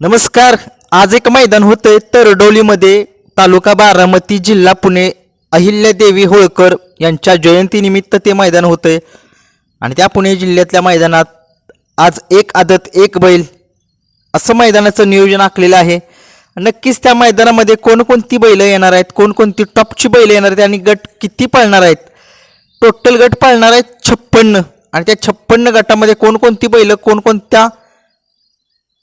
नमस्कार. आज एक मैदान होतंय तरडोलीमध्ये तालुका बारामती जिल्हा पुणे अहिल्यादेवी होळकर यांच्या जयंतीनिमित्त ते मैदान होतंय. आणि त्या पुणे जिल्ह्यातल्या मैदानात आज एक आदत एक बैल असं मैदानाचं नियोजन आखलेलं आहे. नक्कीच त्या मैदानामध्ये कोणकोणती बैलं येणार आहेत कोणकोणती टॉपची बैलं येणार आहेत आणि गट किती पळणार आहेत? टोटल गट पाळणार आहेत छप्पन्न. आणि त्या छप्पन्न गटामध्ये कोणकोणती बैलं कोणकोणत्या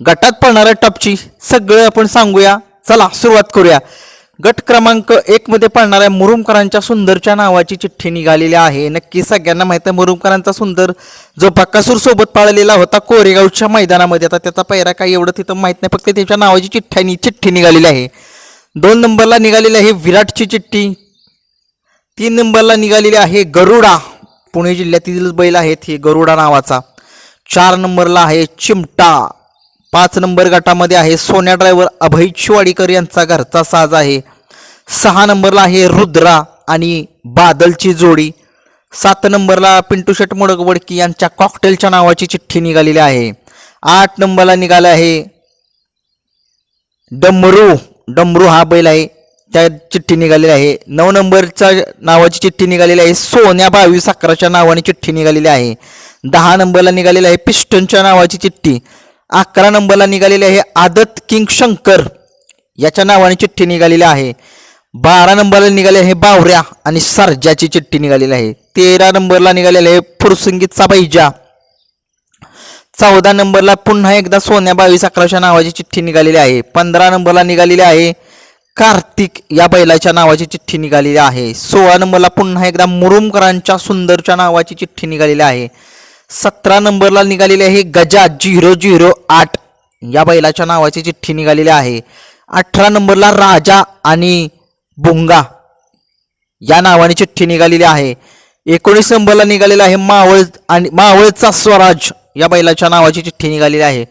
गटात पडणाऱ्या टॉपची सगळं आपण सांगूया. चला सुरुवात करूया. गट क्रमांक एक मध्ये पडणाऱ्या मुरुमकरांच्या सुंदरच्या नावाची चिठ्ठी निघालेली आहे. नक्की सगळ्यांना माहिती आहे मुरुमकरांचा सुंदर जो बकासूर सोबत पाळलेला होता कोरेगावच्या मैदानामध्ये. आता त्याचा पैरा काही एवढं तिथं माहीत नाही फक्त त्याच्या नावाची चिठ्ठी चिठ्ठी निघालेली आहे. दोन नंबरला निघालेली आहे विराटची चिठ्ठी. तीन नंबरला निघालेली आहे गरुडा. पुणे जिल्ह्यातील बैल आहेत हे गरुडा नावाचा. चार नंबरला आहे चिमटा. पाच नंबर गटामध्ये आहे. सोन्या ड्रायव्हर अभय शिवाडीकर यांचा घरचा साज आहे. सहा नंबरला आहे रुद्रा आणि बादलची जोडी. सात नंबरला पिंटू शेट मोडकवडकी यांच्या कॉकटेलच्या नावाची चिठ्ठी निघालेली आहे. आठ नंबरला निघाला आहे डमरू. डमरू हा बैल आहे. त्या चिठ्ठी निघालेली आहे. नऊ नंबरच्या नावाची चिठ्ठी निघालेली आहे. सोन्या बावीस अकराच्या नावाने चिठ्ठी निघालेली आहे. दहा नंबरला निघालेली आहे पिस्टनच्या नावाची चिठ्ठी. अकरा नंबरला निघालेली आहे आदत किंग शंकर. याच्या नावाने चिठ्ठी निघालेली आहे. बारा नंबरला निघाले आहे बावऱ्या आणि सरजाची चिठ्ठी निघालेली आहे. तेरा नंबरला निघालेले आहे फुरसंगीतचा बैजा चौदा नंबरला पुन्हा एकदा सोन्या बावीस अकराच्या नावाची चिठ्ठी निघालेली आहे. पंधरा नंबरला निघालेली आहे कार्तिक या बैलाच्या नावाची चिठ्ठी निघालेली आहे. सोळा नंबरला पुन्हा एकदा मुरुमकरांच्या सुंदरच्या नावाची चिठ्ठी निघालेली आहे. सतरा नंबरला निघालेली आहे गजा झिरो झिरो आठ. या बैलाच्या नावाची चिठ्ठी निघालेली आहे. अठरा नंबरला राजा आणि बुंगा. या नावाने चिठ्ठी निघालेली आहे. एकोणीस नंबरला निघालेला आहे मावळ आणि मावळचा स्वराज. या बैलाच्या नावाची चिठ्ठी निघालेली आहे.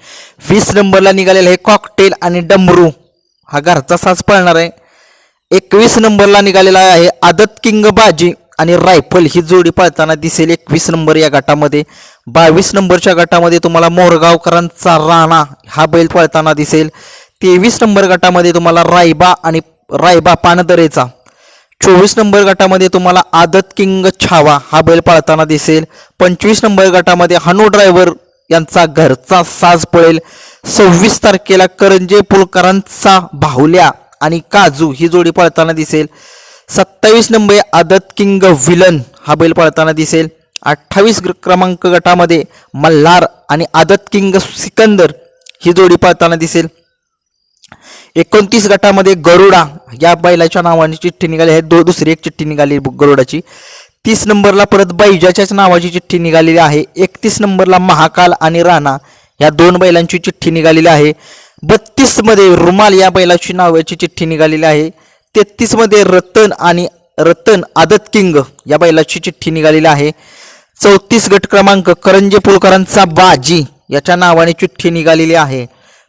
वीस नंबरला निघालेला आहे कॉकटेल आणि डमरू. हा घरचा साज पळणार आहे. एकवीस नंबरला निघालेला आहे आदत किंग बाजी आणि रायफल ही जोडी पळताना दिसेल एकवीस नंबर या गटामध्ये. बावीस नंबरच्या गटामध्ये तुम्हाला मोरगावकरांचा राणा हा बैल पळताना दिसेल. तेवीस नंबर गटामध्ये तुम्हाला रायबा आणि रायबा पानदरेचा. चोवीस नंबर गटामध्ये तुम्हाला आदत किंग छावा हा बैल पळताना दिसेल. पंचवीस नंबर गटामध्ये हनु ड्रायव्हर यांचा घरचा साज पळेल. सव्वीस तारखेला करंजे पुलकरांचा बाहुल्या आणि काजू ही जोडी पळताना दिसेल. सत्तावीस नंबर आदत किंग विलन हा बैल पळताना दिसेल. अठ्ठावीस क्रमांक गटामध्ये मल्हार आणि आदत किंग सिकंदर ही जोडी पाहताना दिसेल. एकोणतीस गटामध्ये गरुडा या बैलाच्या नावाने चिठ्ठी निघाली आहे. दो दुसरी एक चिठ्ठी निघाली गरुडाची. तीस नंबरला परत बैजाच्याच नावाची चिठ्ठी निघालेली आहे. एकतीस नंबरला महाकाल आणि राणा या दोन बैलांची चिठ्ठी निघालेली आहे. बत्तीसमध्ये रुमाल या बैलाची नावाची चिठ्ठी निघालेली आहे. तेहतीसमध्ये रतन आणि रतन आदत किंग या बैलाची चिठ्ठी निघालेली आहे. चौतीस गट क्रमांक करंजे पुलकरांचा बाजी याच्या नावाने चिठ्ठी निघालेली आहे.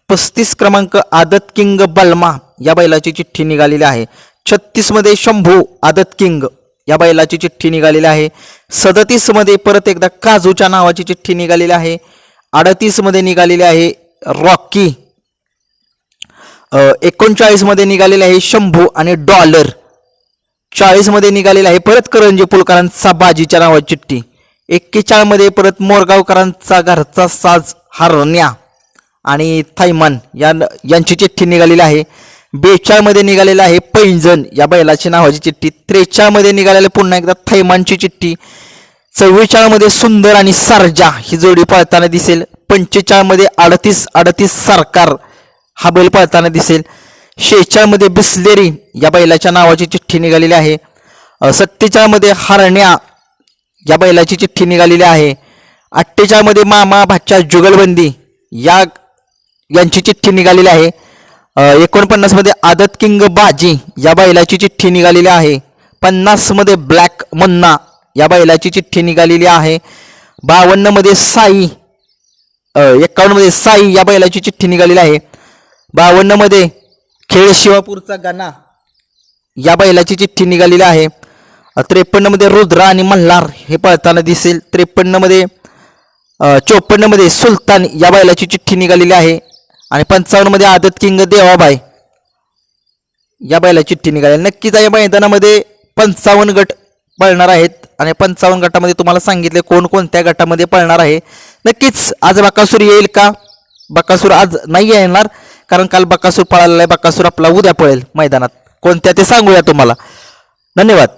पस्तीस क्रमांक आदत किंग बलमा या बैलाची चिठ्ठी निघालेली आहे. छत्तीसमध्ये शंभू आदत किंग या बैलाची चिठ्ठी निघालेली आहे. सदतीसमध्ये परत एकदा काजूच्या नावाची चिठ्ठी निघालेली आहे. अडतीसमध्ये निघालेली आहे रॉकी. एकोणचाळीसमध्ये निघालेले आहे शंभू आणि डॉलर. चाळीसमध्ये निघालेला आहे परत करंजी पुलकरांचा बाजीच्या नावाची चिठ्ठी. एक्केचाळमध्ये परत मोरगावकरांचा घरचा साज हरण्या. आणि थैमान या यांची चिठ्ठी निघालेली आहे. बेचाळमध्ये निघालेलं आहे पैंजण. या बैलाची नावाची चिठ्ठी. त्रेचाळमध्ये निघालेलं पुन्हा एकदा थैमानची चिठ्ठी. चव्वेचाळमध्ये सुंदर आणि सरजा ही जोडी पळताना दिसेल. पंचेचाळमध्ये अडतीस अडतीस सरकार हा बैल पळताना दिसेल. शेचाळमध्ये बिस्लेरी या बैलाच्या नावाची चिठ्ठी निघालेली आहे. सत्तेचाळमध्ये हरण्या या बैलाची चिठ्ठी निघालेली आहे अठ्ठेचाळमध्ये मामा भाच्या जुगलबंदी या यांची चिठ्ठी निघालेली आहे. एकोणपन्नासमध्ये आदत किंग बाजी या बैलाची चिठ्ठी निघालेली आहे. पन्नासमध्ये ब्लॅक मुन्ना या बैलाची चिठ्ठी निघालेली आहे. बावन्नमध्ये साई एकावन्नमध्ये साई या बैलाची चिठ्ठी निघालेली आहे. बावन्नमध्ये खेळ शिवापूरचा गाणा या बैलाची चिठ्ठी निघालेली आहे. त्रेपन्नमध्ये आणि मल्हार हे पळताना दिसेल. त्रेपन्नमध्ये चोपन्नमध्ये सुलतान या बैलाची चिठ्ठी निघालेली आहे. आणि पंचावन्नमध्ये आदत किंग देवाबाई या बैला चिठ्ठी निघाली नक्कीच या मैदानामध्ये पंचावन्न गट पळणार आहेत. आणि पंचावन्न गटामध्ये तुम्हाला सांगितले कोण कोणत्या गटामध्ये पळणार आहे. नक्कीच आज बकासूर येईल का? बकासूर आज नाही येणार कारण काल बकासूर पळालेला आहे. बकासूर आपला उद्या पळेल मैदानात. कोणत्या ते सांगूया तुम्हाला. धन्यवाद.